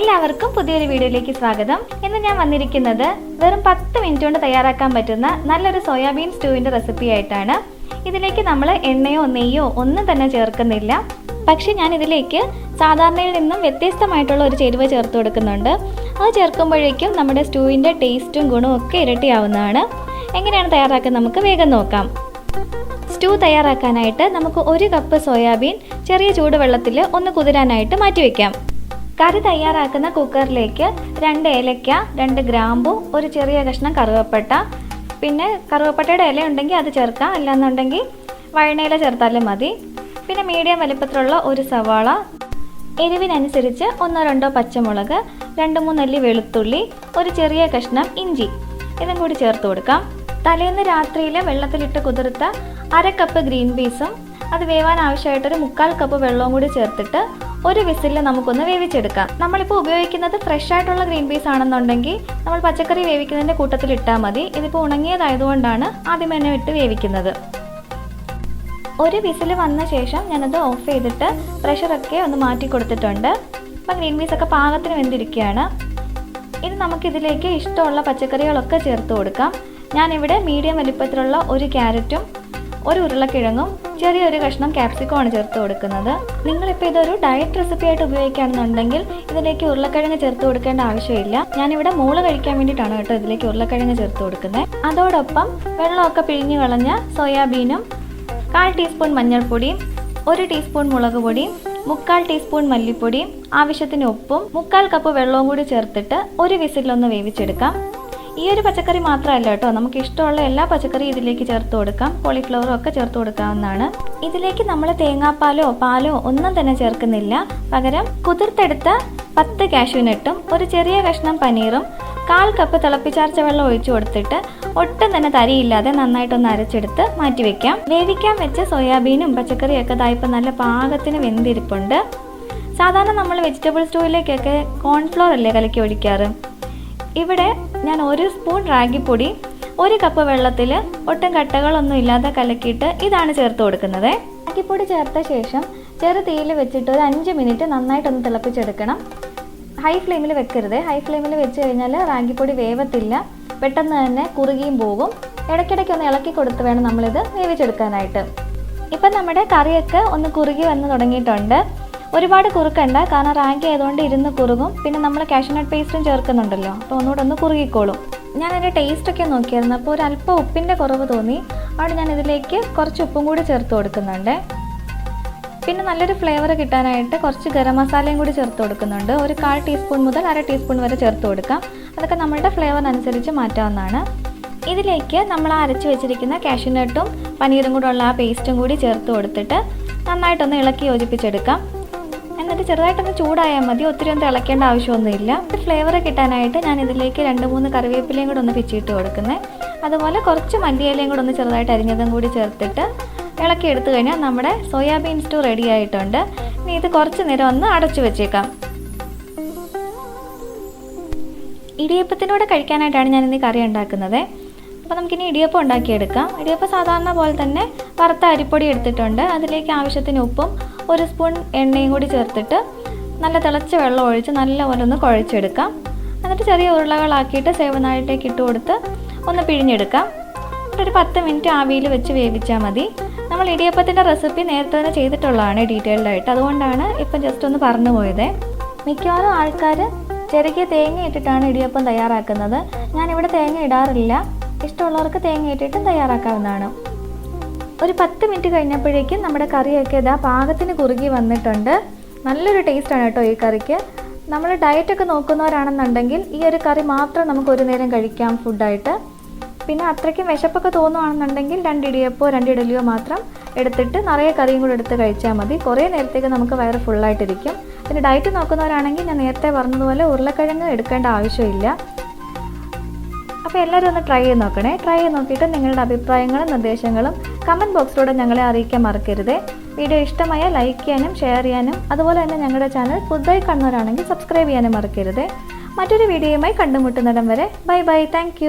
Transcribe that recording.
എല്ലാവർക്കും പുതിയൊരു വീഡിയോയിലേക്ക് സ്വാഗതം. ഇന്ന് ഞാൻ വന്നിരിക്കുന്നത് വെറും പത്ത് മിനിറ്റ് കൊണ്ട് തയ്യാറാക്കാൻ പറ്റുന്ന നല്ലൊരു സോയാബീൻ സ്റ്റൂവിന്റെ റെസിപ്പി ആയിട്ടാണ്. ഇതിലേക്ക് നമ്മൾ എണ്ണയോ നെയ്യോ ഒന്നും തന്നെ ചേർക്കുന്നില്ല. പക്ഷേ ഞാൻ ഇതിലേക്ക് സാധാരണയിൽ നിന്നും വ്യത്യസ്തമായിട്ടുള്ള ഒരു ചേരുവ ചേർത്ത് കൊടുക്കുന്നുണ്ട്. അത് ചേർക്കുമ്പോഴേക്കും നമ്മുടെ സ്റ്റൂവിന്റെ ടേസ്റ്റും ഗുണവും ഒക്കെ ഇരട്ടിയാവുന്നതാണ്. എങ്ങനെയാണ് തയ്യാറാക്കുന്നത് നമുക്ക് വേഗം നോക്കാം. സ്റ്റൂ തയ്യാറാക്കാനായിട്ട് നമുക്ക് ഒരു കപ്പ് സോയാബീൻ ചെറിയ ചൂടുവെള്ളത്തിൽ ഒന്ന് കുതിരാനായിട്ട് മാറ്റി വെക്കാം കറി തയ്യാറാക്കുന്ന കുക്കറിലേക്ക് രണ്ട് ഏലക്ക രണ്ട് ഗ്രാമ്പു ഒരു ചെറിയ കഷ്ണം കറുവപ്പട്ട. പിന്നെ കറുവപ്പട്ടയുടെ ഇല ഉണ്ടെങ്കിൽ അത് ചേർക്കാം അല്ലാന്നുണ്ടെങ്കിൽ വഴണയില ചേർത്താലും മതി. പിന്നെ മീഡിയം വലിപ്പത്തിലുള്ള ഒരു സവാള. എരിവിനനുസരിച്ച് ഒന്നോ രണ്ടോ പച്ചമുളക് രണ്ട് മൂന്നല്ലി വെളുത്തുള്ളി ഒരു ചെറിയ കഷ്ണം ഇഞ്ചി. ഇതും കൂടി ചേർത്ത് കൊടുക്കാം. തലേന്ന് രാത്രിയിൽ വെള്ളത്തിലിട്ട് കുതിർത്ത അര കപ്പ് ഗ്രീൻ പീസും അത് വേവാൻ ആവശ്യമായിട്ടൊരു മുക്കാൽ കപ്പ് വെള്ളവും കൂടി ചേർത്തിട്ട് ഒരു വിസിലിൽ നമുക്കൊന്ന് വേവിച്ചെടുക്കാം. നമ്മളിപ്പോൾ ഉപയോഗിക്കുന്നത് ഫ്രഷ് ആയിട്ടുള്ള ഗ്രീൻ പീസ് ആണെന്നുണ്ടെങ്കിൽ നമ്മൾ പച്ചക്കറി വേവിക്കുന്നതിന്റെ കൂട്ടത്തിൽ ഇട്ടാൽ മതി. ഇതിപ്പോൾ ഉണങ്ങിയതായതുകൊണ്ടാണ് ആദ്യം തന്നെ ഇട്ട് വേവിക്കുന്നത്. ഒരു വിസിൽ വന്ന ശേഷം ഞാനത് ഓഫ് ചെയ്തിട്ട് പ്രഷറൊക്കെ ഒന്ന് മാറ്റി കൊടുത്തിട്ടുണ്ട്. അപ്പം ഗ്രീൻ പീസ് ഒക്കെ പാകത്തിന് വെന്തിരിക്കുകയാണ്. ഇനി നമുക്കിതിലേക്ക് ഇഷ്ടമുള്ള പച്ചക്കറികളൊക്കെ ചേർത്ത് കൊടുക്കാം. ഞാനിവിടെ മീഡിയം വലിപ്പത്തിലുള്ള ഒരു ക്യാരറ്റും ഒരു ഉരുളക്കിഴങ്ങും ചെറിയൊരു കഷ്ണം ക്യാപ്സിക്കമാണ് ചേർത്ത് കൊടുക്കുന്നത്. നിങ്ങളിപ്പോൾ ഇതൊരു ഡയറ്റ് റെസിപ്പി ആയിട്ട് ഉപയോഗിക്കുകയാണെന്നുണ്ടെങ്കിൽ ഇതിലേക്ക് ഉരുളക്കിഴങ്ങ് ചേർത്ത് കൊടുക്കേണ്ട ആവശ്യമില്ല. ഞാനിവിടെ മൂൾ കഴിക്കാൻ വേണ്ടിയിട്ടാണ് കേട്ടോ ഇതിലേക്ക് ഉരുളക്കിഴങ്ങ് ചേർത്ത് കൊടുക്കുന്നത്. അതോടൊപ്പം വെള്ളമൊക്കെ പിഴിഞ്ഞ് കളഞ്ഞ സോയാബീനും കാൽ ടീസ്പൂൺ മഞ്ഞൾപ്പൊടിയും ഒരു ടീസ്പൂൺ മുളക് പൊടിയും മുക്കാൽ ടീസ്പൂൺ മല്ലിപ്പൊടിയും ആവശ്യത്തിന് ഉപ്പും മുക്കാൽ കപ്പ് വെള്ളവും കൂടി ചേർത്തിട്ട് ഒരു വിസിലൊന്ന് വേവിച്ചെടുക്കാം. ഈ ഒരു പച്ചക്കറി മാത്രമല്ല കേട്ടോ. നമുക്ക് ഇഷ്ടമുള്ള എല്ലാ പച്ചക്കറി ഇതിലേക്ക് ചേർത്ത് കൊടുക്കാം. കോളിഫ്ലവറും ഒക്കെ ചേർത്ത് കൊടുക്കാവുന്നതാണ്. ഇതിലേക്ക് നമ്മൾ തേങ്ങാപ്പാലോ പാലോ ഒന്നും തന്നെ ചേർക്കുന്നില്ല. പകരം കുതിർത്തെടുത്ത പത്ത് കാഷ്യൂനട്ടും ഒരു ചെറിയ കഷ്ണം പനീറും കാൽ കപ്പ് തിളപ്പിച്ചാർച്ച വെള്ളം ഒഴിച്ചു കൊടുത്തിട്ട് ഒട്ടും തന്നെ തരിയില്ലാതെ നന്നായിട്ടൊന്ന് അരച്ചെടുത്ത് മാറ്റി വെക്കാം. വേവിക്കാൻ വെച്ച സോയാബീനും പച്ചക്കറിയൊക്കെ ഇതായപ്പോൾ നല്ല പാകത്തിന് വെന്തിരിപ്പുണ്ട്. സാധാരണ നമ്മൾ വെജിറ്റബിൾ സ്റ്റൂവിലേക്കൊക്കെ കോൺഫ്ലോർ അല്ലേ കലക്കി ഒഴിക്കാറ്? ഇവിടെ ഞാൻ ഒരു സ്പൂൺ റാഗിപ്പൊടി ഒരു കപ്പ് വെള്ളത്തിൽ ഒട്ടും കട്ടകളൊന്നും ഇല്ലാതെ കലക്കിയിട്ട് ഇതാണ് ചേർത്ത് കൊടുക്കുന്നത്. റാഗിപ്പൊടി ചേർത്ത ശേഷം ചെറു തീയിൽ വെച്ചിട്ട് ഒരു അഞ്ച് മിനിറ്റ് നന്നായിട്ടൊന്ന് തിളപ്പിച്ചെടുക്കണം. ഹൈ ഫ്ലെയിമിൽ വെക്കരുത്. ഹൈ ഫ്ലെയിമിൽ വെച്ച് കഴിഞ്ഞാൽ റാഗിപ്പൊടി വേവത്തില്ല. പെട്ടെന്ന് തന്നെ കുറുകിയും പോകും. ഇടയ്ക്കിടയ്ക്ക് ഒന്ന് ഇളക്കി കൊടുത്ത് വേണം നമ്മളിത് വേവിച്ചെടുക്കാനായിട്ട്. ഇപ്പം നമ്മുടെ കറിയൊക്കെ ഒന്ന് കുറുകി വന്ന് തുടങ്ങിയിട്ടുണ്ട്. ഒരുപാട് കുറുക്കണ്ട. കാരണം റാങ്ക് ആയതുകൊണ്ട് ഇരുന്ന് കുറുകും. പിന്നെ നമ്മൾ കാഷ്യൂനട്ട് പേസ്റ്റും ചേർക്കുന്നുണ്ടല്ലോ. അപ്പോൾ ഒന്നുകൂടെ ഒന്ന് കുറുകിക്കോളും. ഞാൻ അതിന്റെ ടേസ്റ്റൊക്കെ നോക്കിയായിരുന്നു. അപ്പോൾ ഒരു അല്പം ഉപ്പിന്റെ കുറവ് തോന്നി. അവിടെ ഞാൻ ഇതിലേക്ക് കുറച്ച് ഉപ്പും കൂടി ചേർത്ത് കൊടുക്കുന്നുണ്ട്. പിന്നെ നല്ലൊരു ഫ്ലേവർ കിട്ടാനായിട്ട് കുറച്ച് ഗരം മസാലയും കൂടി ചേർത്ത് കൊടുക്കുന്നുണ്ട്. ഒരു കാൽ ടീസ്പൂൺ മുതൽ അര ടീസ്പൂൺ വരെ ചേർത്ത് കൊടുക്കാം. അതൊക്കെ നമ്മളുടെ ഫ്ലേവറിനനുസരിച്ച് മാറ്റാവുന്നതാണ്. ഇതിലേക്ക് നമ്മൾ അരച്ച് വെച്ചിരിക്കുന്ന കാഷ്യൂനട്ടും പനീറും കൂടെ ഉള്ള ആ പേസ്റ്റും കൂടി ചേർത്ത് കൊടുത്തിട്ട് നന്നായിട്ടൊന്ന് ഇളക്കി യോജിപ്പിച്ചെടുക്കാം. എന്നിട്ട് ചെറുതായിട്ടൊന്ന് ചൂടായാൽ മതി. ഒത്തിരി ഒന്നും തിളയ്ക്കേണ്ട ആവശ്യമൊന്നുമില്ല. ഫ്ലേവർ കിട്ടാനായിട്ട് ഞാൻ ഇതിലേക്ക് രണ്ട് മൂന്ന് കറിവേപ്പിലയും കൂടെ ഒന്ന് പിച്ചിട്ട് കൊടുക്കുന്നത് അതുപോലെ കുറച്ച് മല്ലിയിലയും കൂടെ ഒന്ന് ചെറുതായിട്ട് അരിഞ്ഞതും കൂടി ചേർത്തിട്ട് ഇളക്കി എടുത്തു കഴിഞ്ഞാൽ നമ്മുടെ സോയാബീൻ സ്റ്റൂ റെഡി ആയിട്ടുണ്ട്. ഇനി ഇത് കുറച്ച് നേരം ഒന്ന് അടച്ചു വെച്ചേക്കാം. ഇടിയപ്പത്തിനോട് കഴിക്കാനായിട്ടാണ് ഞാൻ ഇന്ന് കറി ഉണ്ടാക്കുന്നത്. അപ്പോൾ നമുക്കിനി ഇടിയപ്പം ഉണ്ടാക്കിയെടുക്കാം. ഇടിയപ്പം സാധാരണ പോലെ തന്നെ വറുത്ത അരിപ്പൊടി എടുത്തിട്ടുണ്ട്. അതിലേക്ക് ആവശ്യത്തിന് ഉപ്പും ഒരു സ്പൂൺ എണ്ണയും കൂടി ചേർത്തിട്ട് നല്ല തിളച്ച വെള്ളം ഒഴിച്ച് നല്ല പോലെ ഒന്ന് കുഴച്ചെടുക്കാം. എന്നിട്ട് ചെറിയ ഉരുളകളാക്കിയിട്ട് സേവനാഴിലേക്ക് ഇട്ട് കൊടുത്ത് ഒന്ന് പിഴിഞ്ഞെടുക്കാം. ഒരു പത്ത് മിനിറ്റ് ആവിയിൽ വെച്ച് വേവിച്ചാൽ മതി. നമ്മൾ ഇടിയപ്പത്തിന്റെ റെസിപ്പി നേരത്തെ തന്നെ ചെയ്തിട്ടുള്ളതാണ് ഡീറ്റെയിൽഡായിട്ട് അതുകൊണ്ടാണ് ഇപ്പം ജസ്റ്റ് ഒന്ന് പറഞ്ഞു പോയത്. മിക്കവാറും ആൾക്കാർ ചെറുക്കിയ തേങ്ങ ഇട്ടിട്ടാണ് ഇടിയപ്പം തയ്യാറാക്കുന്നത്. ഞാനിവിടെ തേങ്ങ ഇടാറില്ല. ഇഷ്ടമുള്ളവർക്ക് തേങ്ങ ഇട്ടിട്ടും തയ്യാറാക്കാവുന്നതാണ്. ഒരു പത്ത് മിനിറ്റ് കഴിഞ്ഞപ്പോഴേക്കും നമ്മുടെ കറിയൊക്കെ ഇതാ പാകത്തിന് കുറുകി വന്നിട്ടുണ്ട്. നല്ലൊരു ടേസ്റ്റാണ് കേട്ടോ ഈ കറിക്ക്. നമ്മൾ ഡയറ്റൊക്കെ നോക്കുന്നവരാണെന്നുണ്ടെങ്കിൽ ഈ ഒരു കറി മാത്രം നമുക്ക് ഒരു നേരം കഴിക്കാം ഫുഡായിട്ട് പിന്നെ അത്രയ്ക്കും വിശപ്പൊക്കെ തോന്നുവാണെന്നുണ്ടെങ്കിൽ രണ്ട് ഇടിയപ്പോ രണ്ട് ഇഡലിയോ മാത്രം എടുത്തിട്ട് നിറയെ കറിയും കൂടെ എടുത്ത് കഴിച്ചാൽ മതി. കുറേ നേരത്തേക്ക് നമുക്ക് വയറ് ഫുള്ളായിട്ടിരിക്കും പിന്നെ ഡയറ്റ് നോക്കുന്നവരാണെങ്കിൽ ഞാൻ നേരത്തെ പറഞ്ഞതുപോലെ ഉരുളക്കിഴങ്ങ് എടുക്കേണ്ട ആവശ്യമില്ല. അപ്പോൾ എല്ലാവരും ഒന്ന് ട്രൈ ചെയ്ത് നോക്കണേ. ട്രൈ ചെയ്ത് നോക്കിയിട്ട് നിങ്ങളുടെ അഭിപ്രായങ്ങളും നിർദ്ദേശങ്ങളും കമന്റ് ബോക്സിലൂടെ ഞങ്ങളെ അറിയിക്കാൻ മറക്കരുത്. വീഡിയോ ഇഷ്ടമായ ലൈക്ക് ചെയ്യാനും ഷെയർ ചെയ്യാനും അതുപോലെ തന്നെ ഞങ്ങളുടെ ചാനൽ പുതുതായി കാണുന്നവരാണെങ്കിൽ സബ്സ്ക്രൈബ് ചെയ്യാനും മറക്കരുത്. മറ്റൊരു വീഡിയോയുമായി കണ്ടുമുട്ടുന്നിടം വരെ. Bye bye thank